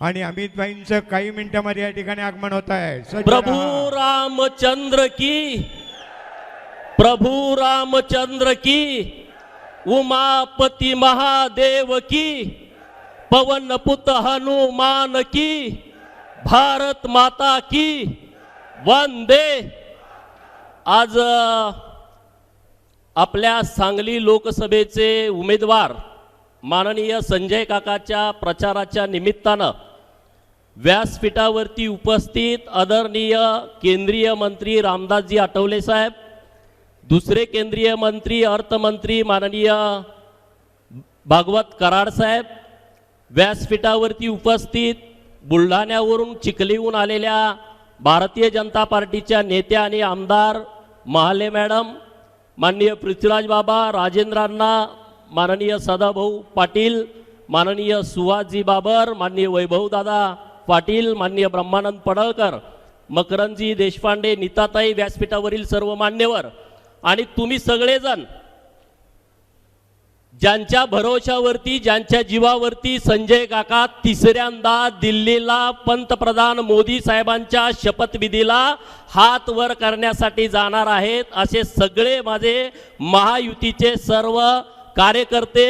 आणि अमितभाईंचं काही मिनिटांमध्ये या ठिकाणी आगमन होत आहे. प्रभू रामचंद्र की प्रभू रामचंद्र की उमापती महादेव की पवन पुत हनुमान की भारत माता की वंदे. आज आपल्या सांगली लोकसभेचे उमेदवार माननीय संजय काकाच्या प्रचाराच्या निमित्तानं व्यासपीठावरती उपस्थित आदरणीय केंद्रीय मंत्री रामदासजी आठवले साहेब दुसरे केंद्रीय मंत्री अर्थमंत्री माननीय भागवत कराड साहेब व्यासपीठावरती उपस्थित बुलढाण्यावरून चिखलीहून आलेल्या भारतीय जनता पार्टीच्या नेत्या आणि आमदार महाले मॅडम माननीय पृथ्वीराज बाबा राजेंद्रांना माननीय सदाभाऊ पाटील माननीय सुहासजी बाबर माननीय वैभवदादा पाटील माननीय ब्रह्मानंद पडळकर मकरंजी देशपांडे नीताताई व्यासपीठावरील सर्व मान्यवर आणि तुम्ही सगळेजण ज्यांच्या भरोशावरती ज्यांच्या जीवावरती संजय काका तिसऱ्यांदा दिल्लीला पंतप्रधान मोदी साहेबांच्या शपथविधीला हात वर करण्यासाठी जाणार आहेत असे सगळे माझे महायुतीचे सर्व कार्यकर्ते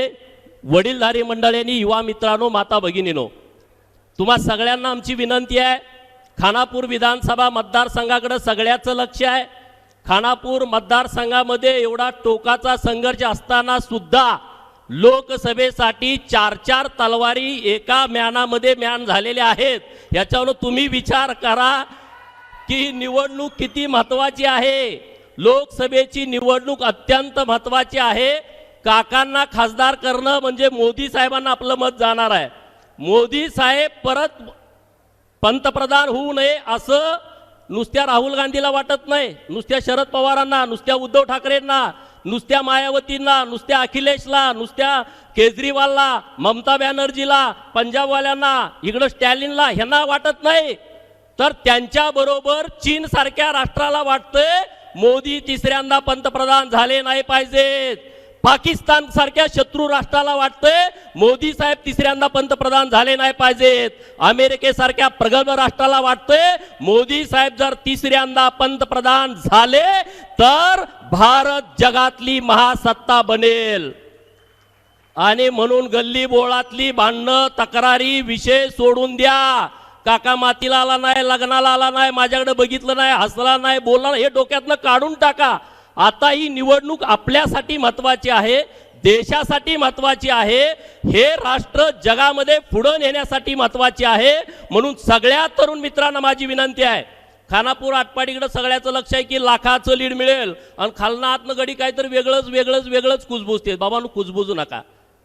वडीलधारी मंडळींनी युवा मित्रांनो माता भगिनीनो तुम्हा सगळ्यांना आमची विनंती आहे. खानापूर विधानसभा मतदारसंघाकडं सगळ्याचं लक्ष आहे. खानापूर मतदारसंघामध्ये एवढा टोकाचा संघर्ष असताना सुद्धा लोकसभेसाठी चार चार तलवारी एका म्यानामध्ये म्यान झालेल्या आहेत. याच्यावर तुम्ही विचार करा की निवडणूक किती महत्वाची आहे. लोकसभेची निवडणूक अत्यंत महत्वाची आहे. काकांना खासदार करणं म्हणजे मोदी साहेबांना आपलं मत जाणार आहे. मोदी साहेब परत पंतप्रधान होऊ नये असं नुसत्या राहुल गांधीला वाटत नाही. नुसत्या शरद पवारांना नुसत्या उद्धव ठाकरेंना नुसत्या मायावतींना नुसत्या अखिलेशला नुसत्या केजरीवालला ममता बॅनर्जीला पंजाबवाल्यांना इकडं स्टॅलिनला ह्यांना वाटत नाही. तर त्यांच्याबरोबर चीनसारख्या राष्ट्राला वाटतंय मोदी तिसऱ्यांदा पंतप्रधान झाले नाही पाहिजेत. पाकिस्तान सारख्या शत्रू राष्ट्राला वाटतंय मोदी साहेब तिसऱ्यांदा पंतप्रधान झाले नाही पाहिजेत. अमेरिकेसारख्या प्रगल्भ राष्ट्राला वाटतंय मोदी साहेब जर तिसऱ्यांदा पंतप्रधान झाले तर भारत जगातली महासत्ता बनेल. आणि म्हणून गल्ली बोळातली भांडणं तक्रारी विषय सोडून द्या. काका मातीला आला नाही लग्नाला आला नाही माझ्याकडे बघितलं नाही हसला नाही बोलला नाही हे डोक्यातनं काढून टाका. आता ही निवडणूक आपल्यासाठी महत्वाची आहे देशासाठी महत्वाची आहे हे राष्ट्र जगामध्ये पुढं नेण्यासाठी महत्वाची आहे म्हणून सगळ्या तरुण मित्रांना माझी विनंती आहे. खानापूर आटपाडीकडे सगळ्याचं लक्ष आहे की लाखाचं लीड मिळेल आणि खालना आतनं गडी काहीतरी वेगळंच वेगळंच वेगळंच कुजबुजते बाबा कुजबुजू नका.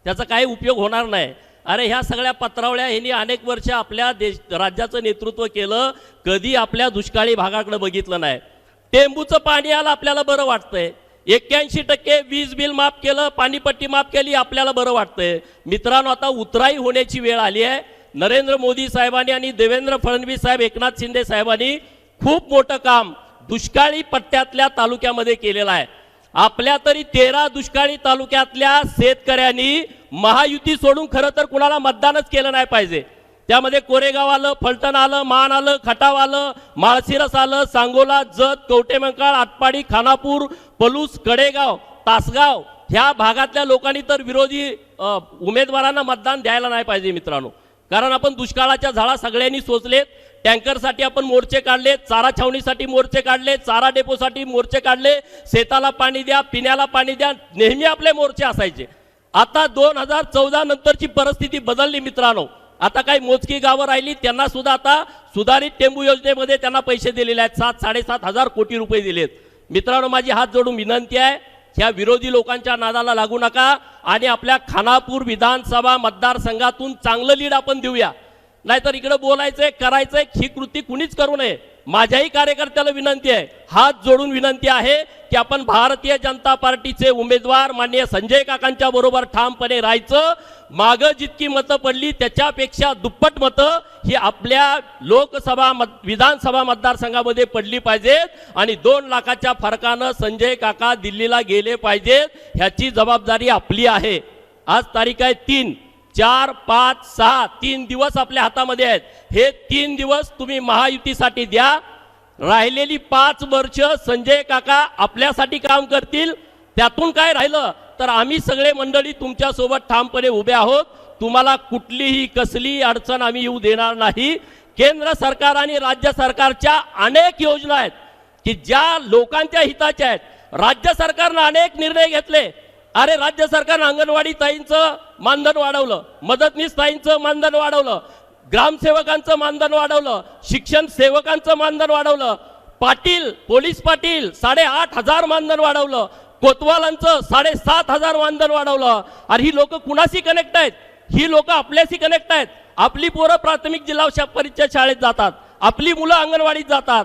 त्याचा काही उपयोग होणार नाही. अरे ह्या सगळ्या पत्रावळ्या ह्यांनी अनेक वर्ष आपल्या देश राज्याचं नेतृत्व केलं कधी आपल्या दुष्काळी भागाकडे बघितलं नाही. टेंबूचं पाणी आलं आपल्याला बरं वाटतंय. एक्क्याऐंशी टक्के वीज बिल माफ केलं पाणीपट्टी माफ केली आपल्याला बरं वाटतंय. मित्रांनो आता उतराई होण्याची वेळ आली आहे. नरेंद्र मोदी साहेबांनी आणि देवेंद्र फडणवीस साहेब एकनाथ शिंदे साहेबांनी खूप मोठं काम दुष्काळी पट्ट्यातल्या तालुक्यामध्ये केलेलं आहे. आपल्या तरी तेरा दुष्काळी तालुक्यातल्या शेतकऱ्यांनी महायुती सोडून खरं तर कुणाला मतदानच केलं नाही पाहिजे. त्यामध्ये कोरेगाव आलं फलटण आलं मान आलं खटाव आलं माळशिरस आलं सांगोला जत कवटेमंकाळ आटपाडी खानापूर पलूस कडेगाव तासगाव ह्या भागातल्या लोकांनी तर विरोधी उमेदवारांना मतदान द्यायला नाही पाहिजे मित्रांनो. कारण आपण दुष्काळाच्या झाडा सगळ्यांनी सोचलेत टँकरसाठी आपण मोर्चे काढले चारा छावणीसाठी मोर्चे काढले चारा डेपोसाठी मोर्चे काढले शेताला पाणी द्या पिण्याला पाणी द्या नेहमी आपले मोर्चे असायचे. आता दोन हजार चौदा नंतरची परिस्थिती बदलली मित्रांनो. आता काही मोजकी गावं राहिली त्यांना सुद्धा आता सुधारित टेंबू योजनेमध्ये त्यांना पैसे दिलेले आहेत. सात साडेसात हजार कोटी रुपये दिलेत. मित्रांनो माझी हात जोडून विनंती आहे ह्या विरोधी लोकांच्या नादाला लागू नका आणि आपल्या खानापूर विधानसभा मतदारसंघातून चांगलं लीड आपण देऊया. नाहीतर इकडं बोलायचंय करायचंय ही कृती कुणीच करू नये. माझ्याही कार्यकर्त्याला विनंती आहे. हात जोडून विनंती आहे की आपण भारतीय जनता पार्टीचे उमेदवार माननीय संजय काकांच्या बरोबर ठामपणे राहायचं. मागं जितकी मतं पडली त्याच्यापेक्षा दुप्पट मतं ही आपल्या लोकसभा मत विधानसभा मतदारसंघामध्ये पडली पाहिजेत आणि दोन लाखाच्या फरकानं संजय काका दिल्लीला गेले पाहिजेत. ह्याची जबाबदारी आपली आहे. आज तारीख आहे तीन. चार पाच सहा तीन दिवस आपल्या हातामध्ये आहेत. हे तीन दिवस तुम्ही महायुतीसाठी द्या. राहिलेली पाच वर्ष संजय काका आपल्यासाठी काम करतील. त्यातून काय राहिलं? तर आम्ही सगळे मंडळी तुमच्यासोबत ठामपणे उभे आहोत. तुम्हाला कुठलीही कसली अडचण आम्ही येऊ देणार नाही. केंद्र सरकार आणि राज्य सरकारच्या अनेक योजना आहेत की ज्या लोकांच्या हिताच्या आहेत. राज्य सरकारनं अनेक निर्णय घेतले. अरे राज्य सरकारनं अंगणवाडी ताईंचं मानधन वाढवलं मदतनीस ताईंचं मानधन वाढवलं ग्रामसेवकांचं मानधन वाढवलं शिक्षण सेवकांचं मानधन वाढवलं पाटील पोलीस पाटील साडेआठ हजार मानधन वाढवलं कोतवालांचं साडेसात हजार मानधन वाढवलं. अरे ही लोक कुणाशी कनेक्ट आहेत? ही लोक आपल्याशी कनेक्ट आहेत. आपली पोरं प्राथमिक जिल्हा परिचय परिषद शाळेत जातात. आपली मुलं अंगणवाडीत जातात.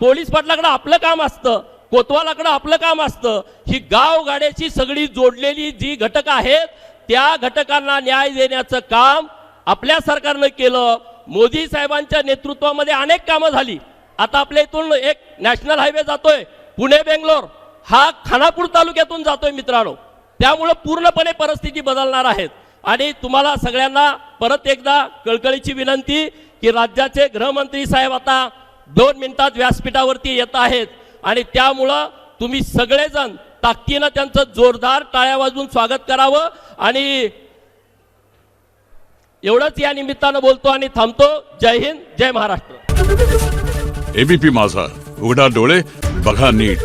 पोलीस पाटलाकडे आपलं काम असतं. कोतवालाकडं आपलं काम असतं. ही गाव गाड्याची सगळी जोडलेली जी घटक आहेत त्या घटकांना न्याय देण्याचं काम आपल्या सरकारनं केलं. मोदी साहेबांच्या नेतृत्वामध्ये अनेक कामं झाली. आता आपल्या इथून एक नॅशनल हायवे जातोय पुणे बेंगलोर. हा खानापूर तालुक्यातून जातोय मित्रांनो. त्यामुळं पूर्णपणे परिस्थिती बदलणार आहेत. आणि तुम्हाला सगळ्यांना परत एकदा कळकळीची विनंती की राज्याचे गृहमंत्री साहेब आता दोन मिनिटात व्यासपीठावरती येत आहेत. आणि त्यामुळं तुम्ही सगळेजण ताकदीनं त्यांचं जोरदार टाळ्या वाजवून स्वागत करावं. आणि एवढंच या निमित्तानं बोलतो आणि थांबतो. जय हिंद जय महाराष्ट्र. एबीपी माझा. उघडा डोळे बघा नीट.